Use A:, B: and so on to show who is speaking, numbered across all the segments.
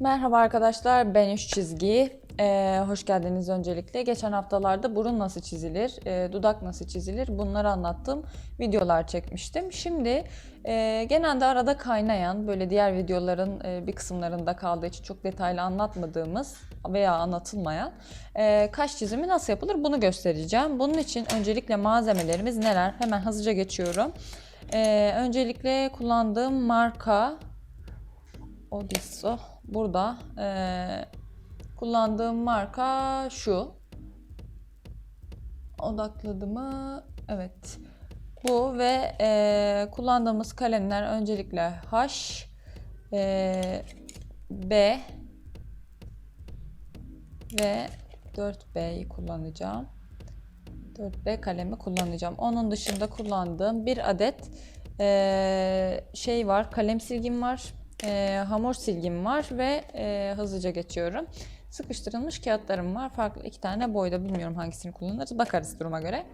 A: Merhaba arkadaşlar, ben Üç Çizgi. Ee, hoş geldiniz öncelikle. Geçen haftalarda burun nasıl çizilir, e, dudak nasıl çizilir bunları anlattığım videolar çekmiştim. Şimdi e, genelde arada kaynayan, böyle diğer videoların e, bir kısımlarında kaldığı için çok detaylı anlatmadığımız veya anlatılmayan e, kaş çizimi nasıl yapılır bunu göstereceğim. Bunun için öncelikle malzemelerimiz neler? Hemen hızlıca geçiyorum. E, öncelikle kullandığım marka Odisso. Burada eee, kullandığım marka şu. Odakladı mı? Evet. Bu ve eee, kullandığımız kalemler öncelikle H, eee, B ve 4B'yi kullanacağım. 4B kalemi kullanacağım. Onun dışında kullandığım bir adet eee, şey var, kalem silgim var, eee, hamur silgim var ve eee, hızlıca geçiyorum. Sıkıştırılmış kağıtlarım var. Farklı iki tane boyda bilmiyorum hangisini kullanırız. Bakarız duruma göre.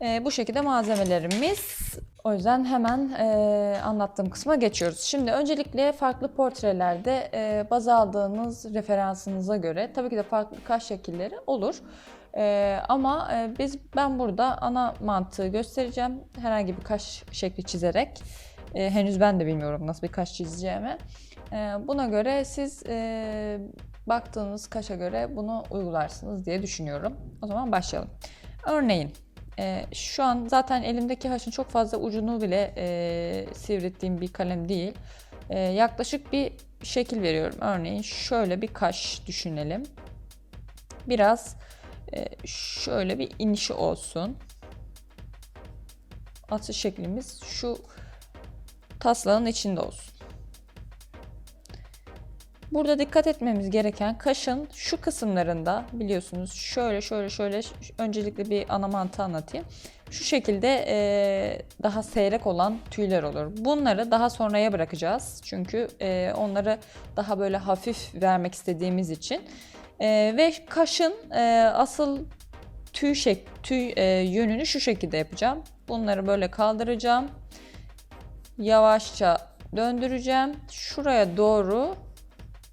A: Eee, bu şekilde malzemelerimiz. O yüzden hemen eee, anlattığım kısma geçiyoruz. Şimdi öncelikle farklı portrelerde eee, baz aldığınız referansınıza göre tabii ki de farklı kaş şekilleri olur. Ee, ama e, biz ben burada ana mantığı göstereceğim. Herhangi bir kaş şekli çizerek. Ee, henüz ben de bilmiyorum nasıl bir kaş çizeceğimi. Ee, buna göre siz e, baktığınız kaşa göre bunu uygularsınız diye düşünüyorum. O zaman başlayalım. Örneğin e, şu an zaten elimdeki haşın çok fazla ucunu bile e, sivrittiğim bir kalem değil. E, yaklaşık bir şekil veriyorum. Örneğin şöyle bir kaş düşünelim. Biraz e, şöyle bir inişi olsun. Atış şeklimiz şu taslağın içinde olsun. Burada dikkat etmemiz gereken kaşın şu kısımlarında biliyorsunuz şöyle şöyle şöyle öncelikle bir ana mantığı anlatayım. Şu şekilde e, daha seyrek olan tüyler olur. Bunları daha sonraya bırakacağız. Çünkü e, onları daha böyle hafif vermek istediğimiz için. E, ve kaşın e, asıl tüy şek tüy e, yönünü şu şekilde yapacağım. Bunları böyle kaldıracağım. Yavaşça döndüreceğim. Şuraya doğru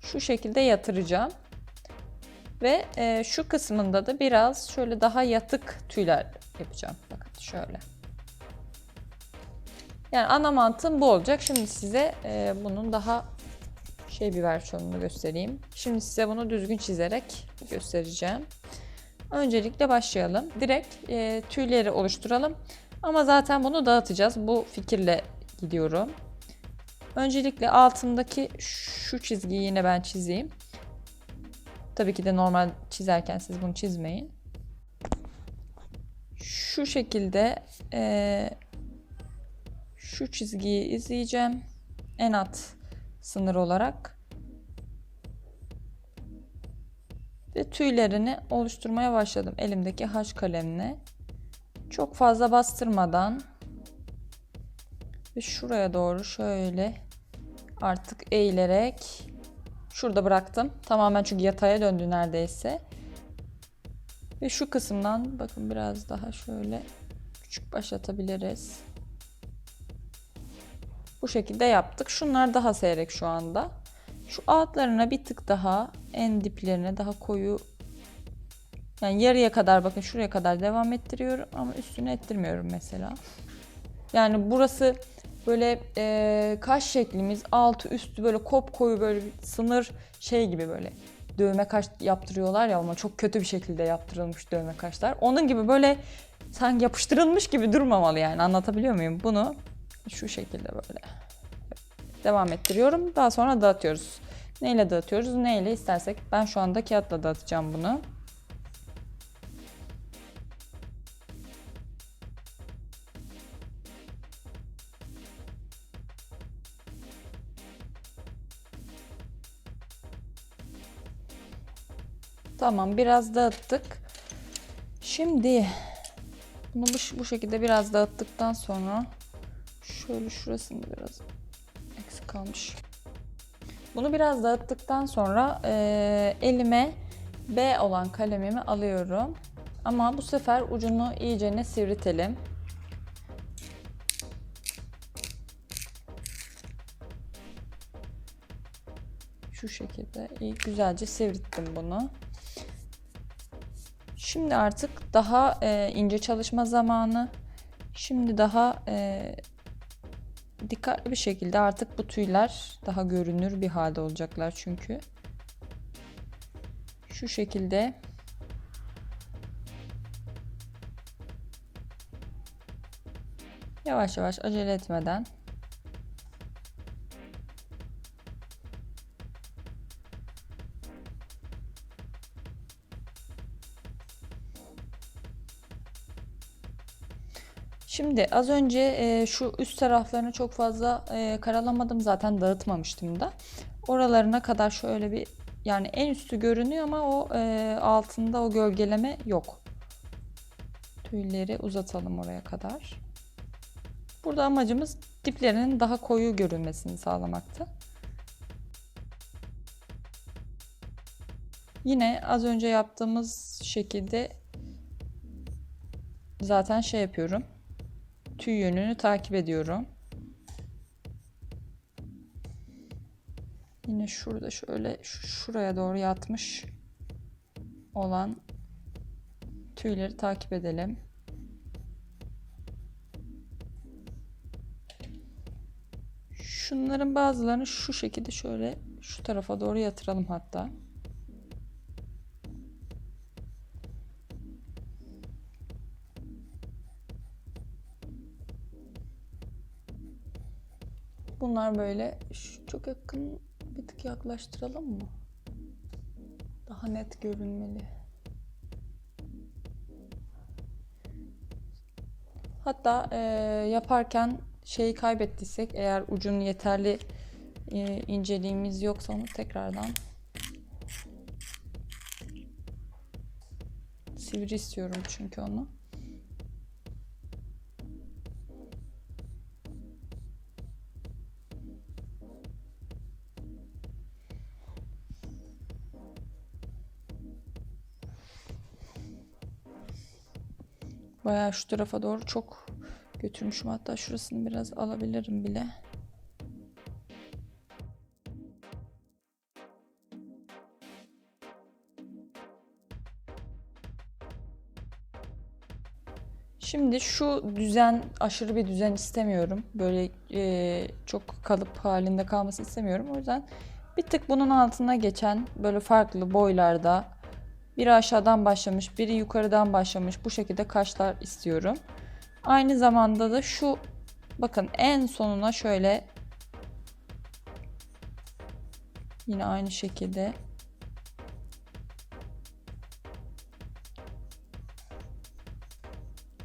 A: şu şekilde yatıracağım. Ve e, şu kısmında da biraz şöyle daha yatık tüyler yapacağım. Bakın şöyle. Yani ana mantığım bu olacak. Şimdi size e, bunun daha şey bir versiyonunu göstereyim. Şimdi size bunu düzgün çizerek göstereceğim. Öncelikle başlayalım. Direkt e, tüyleri oluşturalım. Ama zaten bunu dağıtacağız. Bu fikirle gidiyorum. Öncelikle altındaki şu çizgiyi yine ben çizeyim. Tabii ki de normal çizerken siz bunu çizmeyin. Şu şekilde e, şu çizgiyi izleyeceğim. En alt sınır olarak. Ve tüylerini oluşturmaya başladım elimdeki haş kalemle. Çok fazla bastırmadan ve şuraya doğru şöyle artık eğilerek şurada bıraktım. Tamamen çünkü yataya döndü neredeyse. Ve şu kısımdan bakın biraz daha şöyle küçük başlatabiliriz. Bu şekilde yaptık. Şunlar daha seyrek şu anda. Şu altlarına bir tık daha en diplerine daha koyu yani yarıya kadar bakın şuraya kadar devam ettiriyorum ama üstüne ettirmiyorum mesela. Yani burası böyle e, kaş şeklimiz altı üstü böyle kop koyu böyle bir sınır şey gibi böyle dövme kaş yaptırıyorlar ya ama çok kötü bir şekilde yaptırılmış dövme kaşlar. Onun gibi böyle sanki yapıştırılmış gibi durmamalı yani anlatabiliyor muyum? Bunu şu şekilde böyle devam ettiriyorum. Daha sonra dağıtıyoruz. Neyle dağıtıyoruz? Neyle istersek. Ben şu anda kağıtla dağıtacağım bunu. Tamam biraz dağıttık. Şimdi bunu bu, şekilde biraz dağıttıktan sonra şöyle şurasında biraz eksik kalmış. Bunu biraz dağıttıktan sonra eee, elime B olan kalemimi alıyorum. Ama bu sefer ucunu iyicene sivritelim. Şu şekilde iyi güzelce sivrittim bunu. Şimdi artık daha e, ince çalışma zamanı. Şimdi daha e, dikkatli bir şekilde artık bu tüyler daha görünür bir halde olacaklar çünkü. Şu şekilde yavaş yavaş acele etmeden Şimdi az önce e, şu üst taraflarını çok fazla e, karalamadım zaten dağıtmamıştım da. Oralarına kadar şöyle bir yani en üstü görünüyor ama o e, altında o gölgeleme yok. Tüyleri uzatalım oraya kadar. Burada amacımız diplerinin daha koyu görünmesini sağlamaktı. Yine az önce yaptığımız şekilde zaten şey yapıyorum tüy yönünü takip ediyorum. Yine şurada şöyle şuraya doğru yatmış olan tüyleri takip edelim. Şunların bazılarını şu şekilde şöyle şu tarafa doğru yatıralım hatta. Bunlar böyle şu çok yakın bir tık yaklaştıralım mı? Daha net görünmeli. Hatta e, yaparken şeyi kaybettiysek eğer ucun yeterli e, inceliğimiz yoksa onu tekrardan sivri istiyorum çünkü onu. Bayağı şu tarafa doğru çok götürmüşüm. Hatta şurasını biraz alabilirim bile. Şimdi şu düzen aşırı bir düzen istemiyorum. Böyle e, çok kalıp halinde kalması istemiyorum. O yüzden bir tık bunun altına geçen böyle farklı boylarda biri aşağıdan başlamış, biri yukarıdan başlamış bu şekilde kaşlar istiyorum. Aynı zamanda da şu bakın en sonuna şöyle yine aynı şekilde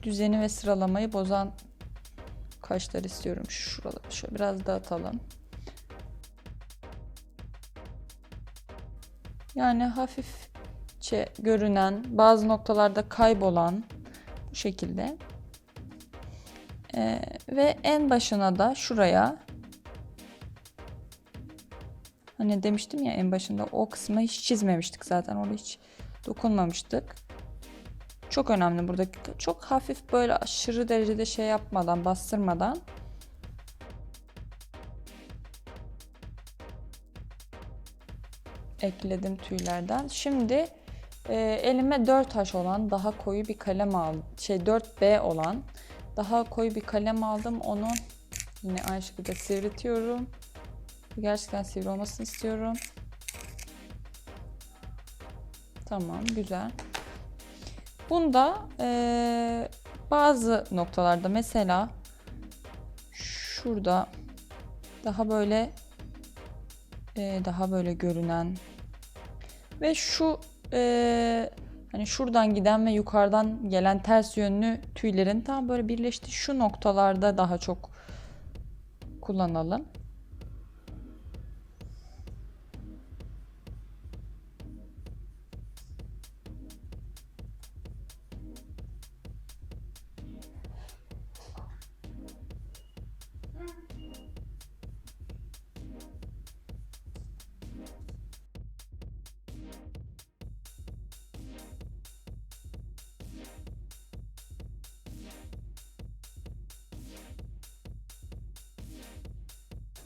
A: düzeni ve sıralamayı bozan kaşlar istiyorum. Şuraları şöyle biraz dağıtalım. Yani hafifçe görünen, bazı noktalarda kaybolan bu şekilde. Ee, ve en başına da şuraya hani demiştim ya en başında o kısmı hiç çizmemiştik zaten orada hiç dokunmamıştık. Çok önemli buradaki çok hafif böyle aşırı derecede şey yapmadan bastırmadan ekledim tüylerden. Şimdi e, elime 4 taş olan daha koyu bir kalem aldım. Şey 4B olan daha koyu bir kalem aldım. Onu yine aynı şekilde sivritiyorum. Gerçekten sivri olmasını istiyorum. Tamam güzel. Bunda e, bazı noktalarda mesela şurada daha böyle e, daha böyle görünen ve şu e, hani şuradan giden ve yukarıdan gelen ters yönlü tüylerin tam böyle birleştiği şu noktalarda daha çok kullanalım.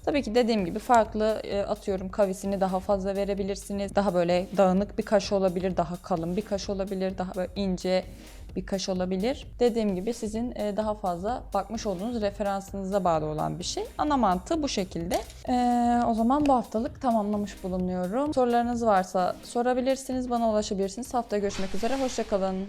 A: Tabii ki dediğim gibi farklı e, atıyorum kavisini daha fazla verebilirsiniz. Daha böyle dağınık bir kaş olabilir, daha kalın bir kaş olabilir, daha böyle ince bir kaş olabilir. Dediğim gibi sizin e, daha fazla bakmış olduğunuz referansınıza bağlı olan bir şey. Ana mantığı bu şekilde. E, o zaman bu haftalık tamamlamış bulunuyorum. Sorularınız varsa sorabilirsiniz, bana ulaşabilirsiniz. Haftaya görüşmek üzere, hoşçakalın.